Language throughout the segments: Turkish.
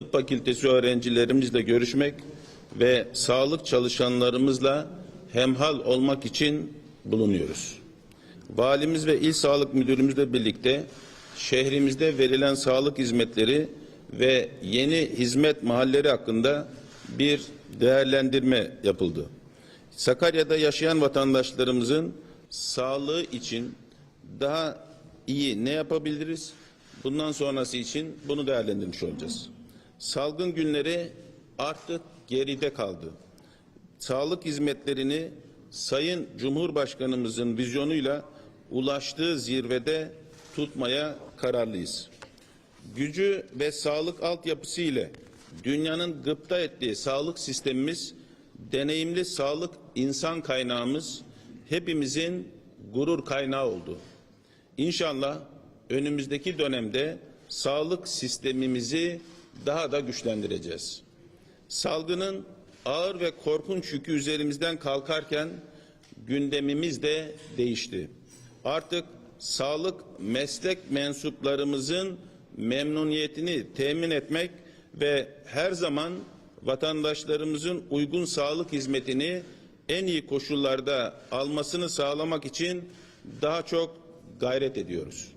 Tıp fakültesi öğrencilerimizle görüşmek ve sağlık çalışanlarımızla hemhal olmak için bulunuyoruz. Valimiz ve İl Sağlık Müdürümüzle birlikte şehrimizde verilen sağlık hizmetleri ve yeni hizmet mahalleri hakkında bir değerlendirme yapıldı. Sakarya'da yaşayan vatandaşlarımızın sağlığı için daha iyi ne yapabiliriz? Bundan sonrası için bunu değerlendirmiş olacağız. Salgın günleri artık geride kaldı. Sağlık hizmetlerini Sayın Cumhurbaşkanımızın vizyonuyla ulaştığı zirvede tutmaya kararlıyız. Gücü ve sağlık altyapısı ile dünyanın gıpta ettiği sağlık sistemimiz, deneyimli sağlık insan kaynağımız hepimizin gurur kaynağı oldu. İnşallah önümüzdeki dönemde sağlık sistemimizi daha da güçlendireceğiz. Salgının ağır ve korkunç yükü üzerimizden kalkarken gündemimiz de değişti. Artık sağlık meslek mensuplarımızın memnuniyetini temin etmek ve her zaman vatandaşlarımızın uygun sağlık hizmetini en iyi koşullarda almasını sağlamak için daha çok gayret ediyoruz.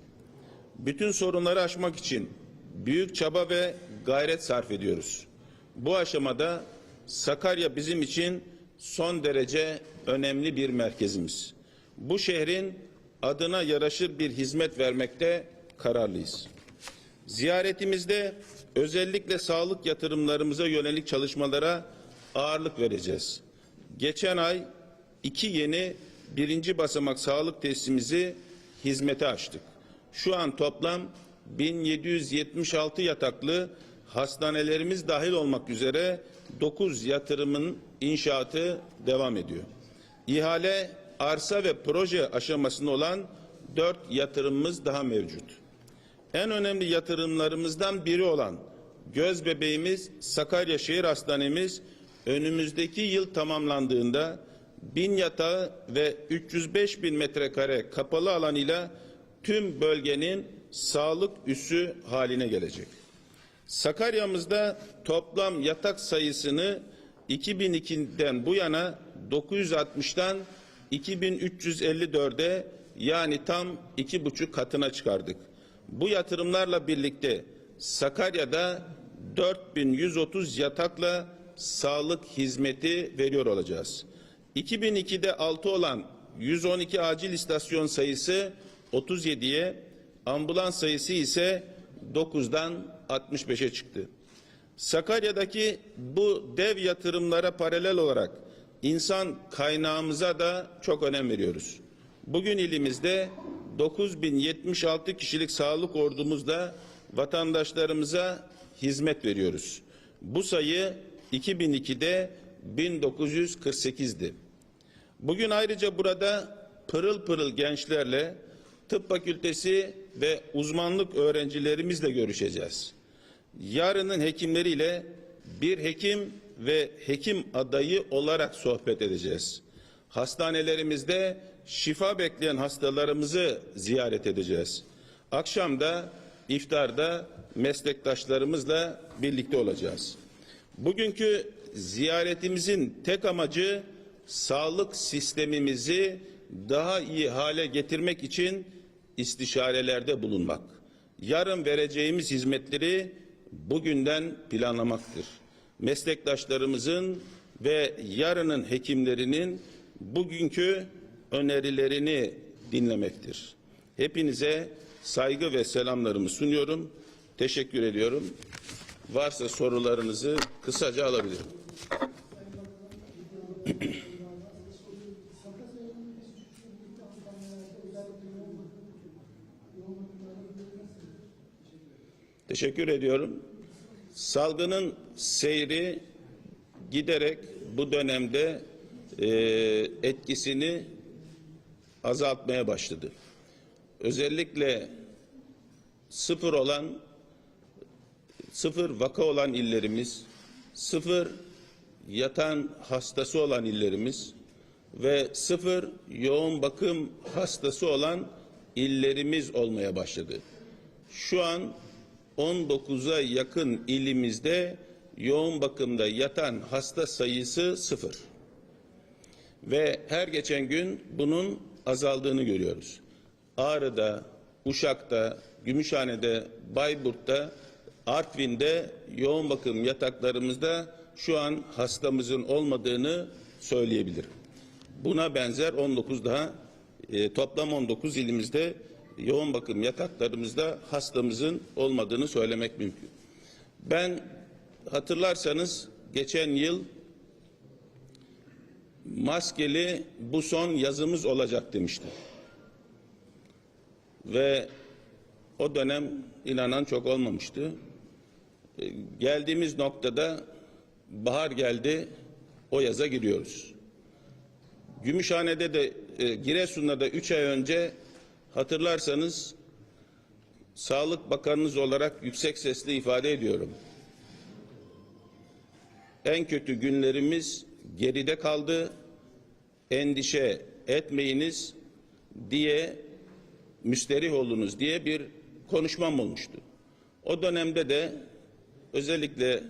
Bütün sorunları aşmak için büyük çaba ve gayret sarf ediyoruz. Bu aşamada Sakarya bizim için son derece önemli bir merkezimiz. Bu şehrin adına yaraşır bir hizmet vermekte kararlıyız. Ziyaretimizde özellikle sağlık yatırımlarımıza yönelik çalışmalara ağırlık vereceğiz. Geçen ay iki yeni birinci basamak sağlık tesisimizi hizmete açtık. Şu an toplam 1776 yataklı hastanelerimiz dahil olmak üzere 9 yatırımın inşaatı devam ediyor. İhale, arsa ve proje aşamasında olan 4 yatırımımız daha mevcut. En önemli yatırımlarımızdan biri olan göz bebeğimiz Sakarya Şehir Hastanemiz önümüzdeki yıl tamamlandığında bin yatağı ve 305 bin metrekare kapalı alanıyla tüm bölgenin sağlık üssü haline gelecek. Sakarya'mızda toplam yatak sayısını 2002'den bu yana 960'tan 2354'e yani tam iki buçuk katına çıkardık. Bu yatırımlarla birlikte Sakarya'da 4130 yatakla sağlık hizmeti veriyor olacağız. 2002'de 6 olan 112 acil istasyon sayısı 37'ye, ambulans sayısı ise 9'dan 65'e çıktı. Sakarya'daki bu dev yatırımlara paralel olarak insan kaynağımıza da çok önem veriyoruz. Bugün ilimizde 9076 kişilik sağlık ordumuzda vatandaşlarımıza hizmet veriyoruz. Bu sayı 2002'de 1948'di. Bugün ayrıca burada pırıl pırıl gençlerle tıp fakültesi ve uzmanlık öğrencilerimizle görüşeceğiz. Yarının hekimleriyle bir hekim ve hekim adayı olarak sohbet edeceğiz. Hastanelerimizde şifa bekleyen hastalarımızı ziyaret edeceğiz. Akşam da iftarda meslektaşlarımızla birlikte olacağız. Bugünkü ziyaretimizin tek amacı sağlık sistemimizi daha iyi hale getirmek için istişarelerde bulunmak. Yarın vereceğimiz hizmetleri bugünden planlamaktır. Meslektaşlarımızın ve yarının hekimlerinin bugünkü önerilerini dinlemektir. Hepinize saygı ve selamlarımı sunuyorum. Teşekkür ediyorum. Varsa sorularınızı kısaca alabilirim. Teşekkür ediyorum. Salgının seyri giderek bu dönemde e, etkisini azaltmaya başladı. Özellikle sıfır olan sıfır vaka olan illerimiz, sıfır yatan hastası olan illerimiz ve sıfır yoğun bakım hastası olan illerimiz olmaya başladı. Şu an 19'a yakın ilimizde yoğun bakımda yatan hasta sayısı sıfır. Ve her geçen gün bunun azaldığını görüyoruz. Ağrı'da, Uşak'ta, Gümüşhane'de, Bayburt'ta, Artvin'de yoğun bakım yataklarımızda şu an hastamızın olmadığını söyleyebilirim. Buna benzer 19 daha e, toplam 19 ilimizde yoğun bakım yataklarımızda hastamızın olmadığını söylemek mümkün. Ben hatırlarsanız geçen yıl maskeli bu son yazımız olacak demiştim. Ve o dönem inanan çok olmamıştı. E, Geldiğimiz noktada bahar geldi, o yaza giriyoruz. Gümüşhane'de de, e, Giresun'da da 3 ay önce hatırlarsanız Sağlık Bakanınız olarak yüksek sesle ifade ediyorum. En kötü günlerimiz geride kaldı. Endişe etmeyiniz diye müsterih olunuz diye bir konuşmam olmuştu. O dönemde de özellikle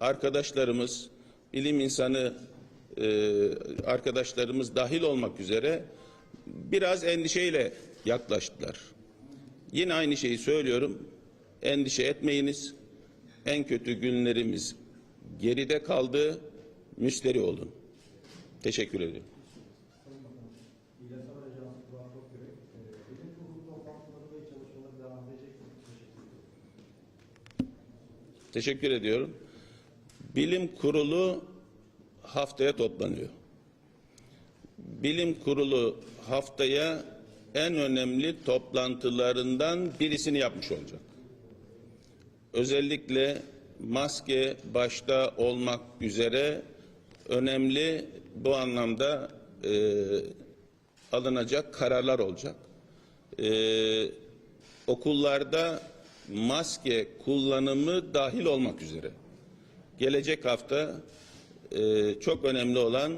arkadaşlarımız, bilim insanı e, arkadaşlarımız dahil olmak üzere biraz endişeyle yaklaştılar. Yine aynı şeyi söylüyorum. Endişe etmeyiniz. En kötü günlerimiz geride kaldı. Müsterih olun. Teşekkür ediyorum. Teşekkür ediyorum. Bilim kurulu haftaya toplanıyor. Bilim kurulu haftaya en önemli toplantılarından birisini yapmış olacak. Özellikle maske başta olmak üzere önemli bu anlamda e, alınacak kararlar olacak. E, okullarda maske kullanımı dahil olmak üzere. Gelecek hafta e, çok önemli olan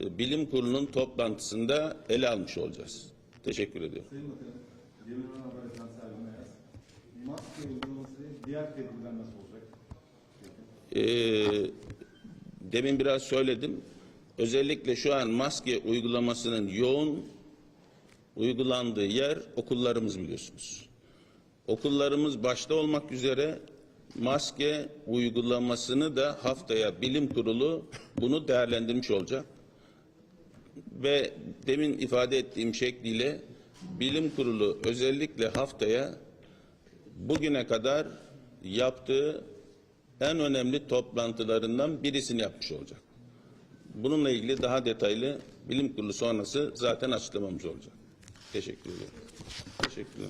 e, bilim kurulunun toplantısında ele almış olacağız. Teşekkür ediyorum. Sayın Bakanım, Yemin Haber Ayaz. Maske uygulaması diğer tedbirler nasıl olacak? Ee, demin biraz söyledim. Özellikle şu an maske uygulamasının yoğun uygulandığı yer okullarımız biliyorsunuz. Okullarımız başta olmak üzere maske uygulamasını da haftaya bilim kurulu bunu değerlendirmiş olacak. Ve demin ifade ettiğim şekliyle bilim kurulu özellikle haftaya bugüne kadar yaptığı en önemli toplantılarından birisini yapmış olacak. Bununla ilgili daha detaylı bilim kurulu sonrası zaten açıklamamız olacak. Teşekkür ederim. Teşekkürler.